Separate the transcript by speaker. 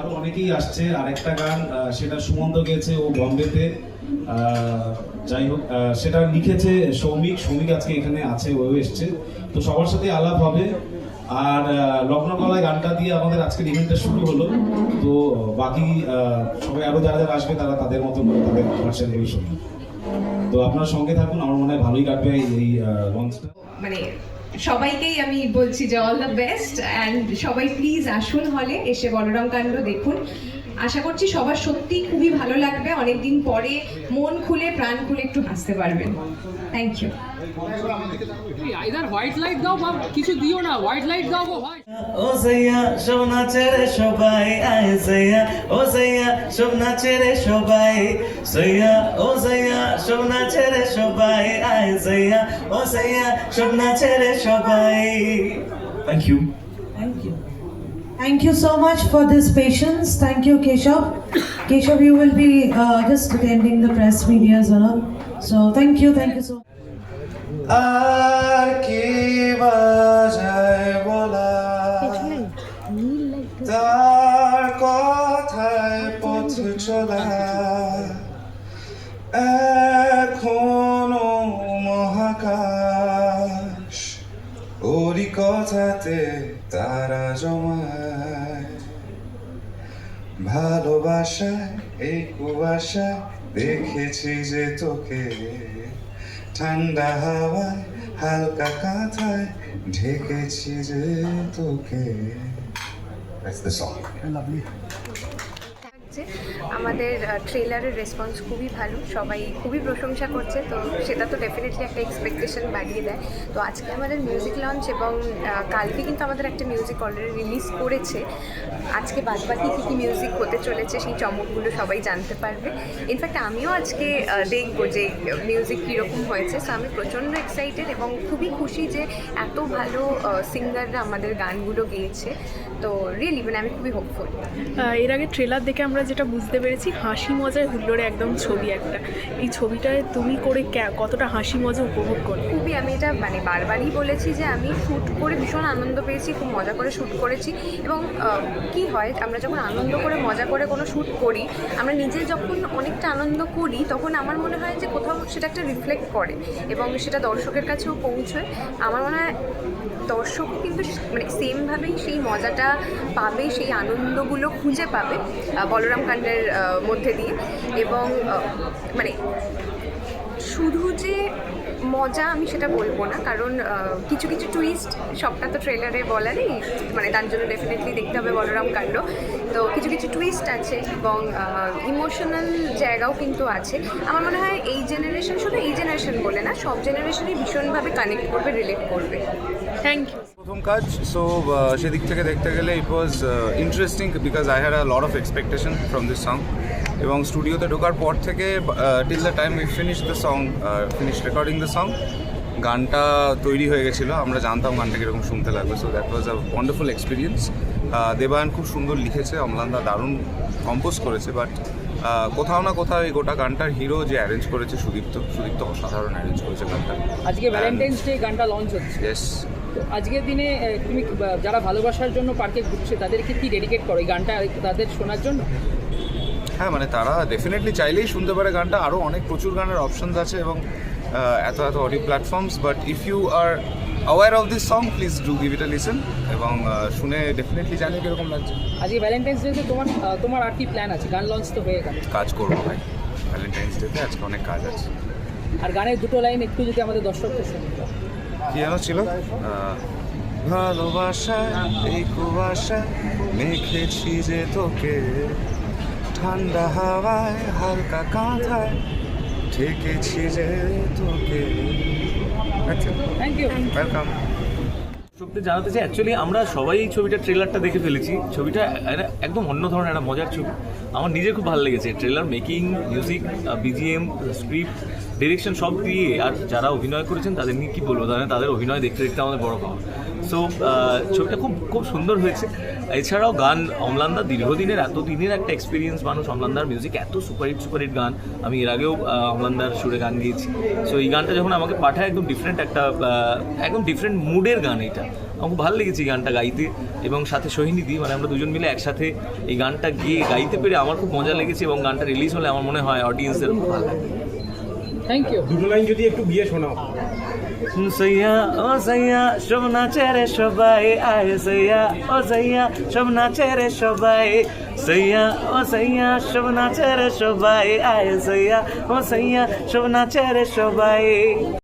Speaker 1: আরও অনেকেই আসছে। আরেকটা গান সেটা সুমন্ত গেয়েছে ও বম্বেতে। যাই হোক সেটা লিখেছে সৌমিক। সৌমিক আজকে এখানে আছে ও এসছে। তো সবার সাথে আলাপ হবে। আর আহ, লগ্ন গলায় গানটা দিয়ে আমাদের আজকের ইভেন্টটা শুরু হলো। তো বাকি সবাই আরও যারা যারা আসবে তারা তাদের মতো করে তাদেরগুলো শুনবে তো আপনার সঙ্গে থাকুন আমার মনে হয় ভালোই কাটবে এই- এই লঞ্চটা
Speaker 2: মানে সবাইকেই আমি বলছি যে অল দ্য বেস্ট অ্যান্ড সবাই প্লিজ আসুন হলে এসে বলরাম কাণ্ড দেখুন। আশা করছি সবার সত্যি খুবই ভালো লাগবে। অনেকদিন পরে মন খুলে প্রাণ খুলে একটু হাসতে পারবেন। Thank you
Speaker 3: either white light দাও বা কিছু দিও না হোয়াইট লাইট দাও গো ভাই
Speaker 4: ও সাইয়া সব নাচে রে সবাই আয় সাইয়া। ও সাইয়া সব নাচে রে সবাই। সাইয়া ও সাইয়া সব নাচে রে সবাই আয় সাইয়া। ও সাইয়া সব নাচে রে সবাই। Thank you
Speaker 5: Thank you. Thank you so much for this patience. Thank you, Keshav. Keshav, you will be uh, just attending the press medias and all. So thank you, thank you so much.
Speaker 4: আর কি বাজায় বলা তার কথায় পথ চলা এখনো মহাকাশ ওরই কথাতে তারা জমায়। ভালোবাসায় এই কুয়াশায় দেখেছি যে তোকে। ঠান্ডা হাওয়ায়, হালকা কাঁথায় ঢেকেছি যে তোকে। That's the song.
Speaker 6: লাগছে আমাদের ট্রেলারের রেসপন্স খুবই ভালো, সবাই খুবই প্রশংসা করছে, তো সেটা তো ডেফিনেটলি একটা এক্সপেকটেশন বাড়িয়ে দেয়। তো আজকে আমাদের মিউজিক লঞ্চ এবং কালকে কিন্তু আমাদের একটা মিউজিক অলরেডি রিলিজ করেছে। আজকে বাদবাকি কী কী মিউজিক হতে চলেছে সেই চমকগুলো সবাই জানতে পারবে। ইনফ্যাক্ট আমিও আজকে দেখব যে মিউজিক কীরকম হয়েছে। সো আমি প্রচণ্ড এক্সাইটেড এবং খুবই খুশি যে এত ভালো সিঙ্গাররা আমাদের গানগুলো গেয়েছে। তো রিয়েলি মানে আমি খুবই হোপফুল
Speaker 7: এর আগে ট্রেলার দেখে আমরা যেটা বুঝতে পেরেছি হাসি মজার হুল্লোড়ে একদম ছবি একটা। এই ছবিটায় তুমি করে কতটা হাসি মজা উপভোগ করো
Speaker 6: খুবই আমি এটা মানে বারবারই বলেছি যে আমি শ্যুট করে ভীষণ আনন্দ পেয়েছি খুব মজা করে শ্যুট করেছি। এবং কি হয় আমরা যখন আনন্দ করে মজা করে কোনো শ্যুট করি আমরা নিজে যখন অনেকটা আনন্দ করি তখন আমার মনে হয় যে কোথাও সেটা একটা রিফ্লেক্ট করে এবং সেটা দর্শকের কাছেও পৌঁছয়। আমার মনে হয় দর্শক কিন্তু মানে সেমভাবেই সেই মজাটা পাবে সেই আনন্দগুলো খুঁজে পাবে। আহ, বলরাম কাণ্ডের মধ্যে দিয়ে। এবং মানে শুধু যে মজা আমি সেটা বলব না কারণ কিছু কিছু টুইস্ট সবটা তো ট্রেলারে বলা নেই মানে তার জন্য ডেফিনেটলি দেখতে হবে বলরাম কাণ্ড। তো কিছু কিছু টুইস্ট আছে এবং ইমোশনাল জায়গাও কিন্তু আছে। আমার মনে হয় এই জেনারেশন শুধু এই জেনারেশন বলে না সব জেনারেশনই ভীষণভাবে কানেক্ট করবে রিলেট করবে।
Speaker 7: থ্যাংক ইউ
Speaker 8: প্রথম কাজ সো সেদিক থেকে দেখতে গেলে it was interesting because I had a lot of expectation from this song এবং স্টুডিওতে ঢোকার পর থেকে till the time we finish the song finish recording the song গানটা তৈরি হয়ে গেছিল। আমরা জানতাম গানটা কীরকম শুনতে লাগবে। So that was a wonderful experience Debayan খুব সুন্দর লিখেছে অমলান্দা দারুণ কম্পোজ করেছে বাট কোথাও না কোথাও এই গোটা গানটার হিরো যে অ্যারেঞ্জ করেছে সুদীপ্ত সুদীপ্ত অসাধারণ অ্যারেঞ্জ করেছে গানটা।
Speaker 3: আজকে ভ্যালেন্টাইন্স ডে গানটা লঞ্চ হচ্ছে।
Speaker 8: ইয়েস
Speaker 3: আজকের দিনে তুমি যারা ভালোবাসার জন্য পার্কে ঘুরছে তাদেরকে কি ডেডিকেট করো এই গানটা তাদের শোনার জন্য?
Speaker 8: হ্যাঁ মানে তারা ডেফিনেটলি চাইলেই শুনতে পারে গানটা। আরও অনেক প্রচুর গানের অপশনস আছে এবং এত এত audio platforms but if you are aware of this song please do give it a listen এবং শুনে ডেফিনেটলি জানিয়ে কীরকম লাগছে।
Speaker 3: আজকে ভ্যালেন্টাইন্স ডেতে তোমার তোমার আর কি প্ল্যান আছে? গান লঞ্চ তো হয়ে গেল।
Speaker 8: কাজ করব ভাই। ভ্যালেন্টাইন্স ডেতে আজকে অনেক কাজ আছে।
Speaker 3: আর গানের দুটো লাইন একটু যদি আমাদের দর্শককে শুনি
Speaker 8: কি যেন ছিল? ভালোবাসা এই কুয়াশা মেখেছি যে তোকে। ঠান্ডা হাওয়ায় হালকা কাঁথায় ঠেকেছি যে তোকে আচ্ছা
Speaker 3: থ্যাংক ইউ
Speaker 8: ওয়েলকাম
Speaker 9: দর্শকদের জানাতে চাই অ্যাকচুয়ালি আমরা সবাই এই ছবিটার ট্রেলারটা দেখে ফেলেছি। ছবিটা একদম অন্য ধরনের, একটা মজার ছবি। আমার নিজে খুব ভালো লেগেছে। Trailer making music BGM script direction সব দিয়ে, আর যারা অভিনয় করেছেন, তাদের নিয়ে কী বলব? তাদের অভিনয় দেখতে দেখতে আমাদের বড় পাওয়া। সো ছবিটা খুব খুব সুন্দর হয়েছে। এছাড়াও গান অমলানদা দীর্ঘদিনের এত দিনের একটা এক্সপিরিয়েন্স মানুষ অমলানদার মিউজিক এত সুপার হিট সুপার হিট গান। আমি এর আগেও অমলানদার সুরে গান গিয়েছি। সো এই গানটা যখন আমাকে পাঠায়, একদম ডিফারেন্ট একটা একদম ডিফারেন্ট মুডের গান এটা। আমার খুব ভালো লেগেছে এই গানটা গাইতে এবং সাথে সোহিনীদি মানে আমরা দুজন মিলে একসাথে এই গানটা গিয়ে গাইতে পেরে আমার খুব মজা লেগেছে এবং গানটা রিলিজ হলে আমার মনে হয় অডিয়েন্সের খুব ভালো লাগবে।
Speaker 3: থ্যাংক ইউ
Speaker 10: দুটো লাইন যদি একটু গিয়ে শোনাও।
Speaker 4: সইয়া ও সইয়া সব নাচে রে সবাই আয় সইয়া ও সইয়া সব নাচে রে সবাই সইয়া ও সইয়া সব নাচে রে সবাই আয় সইয়া ও সইয়া সব নাচে রে সবাই।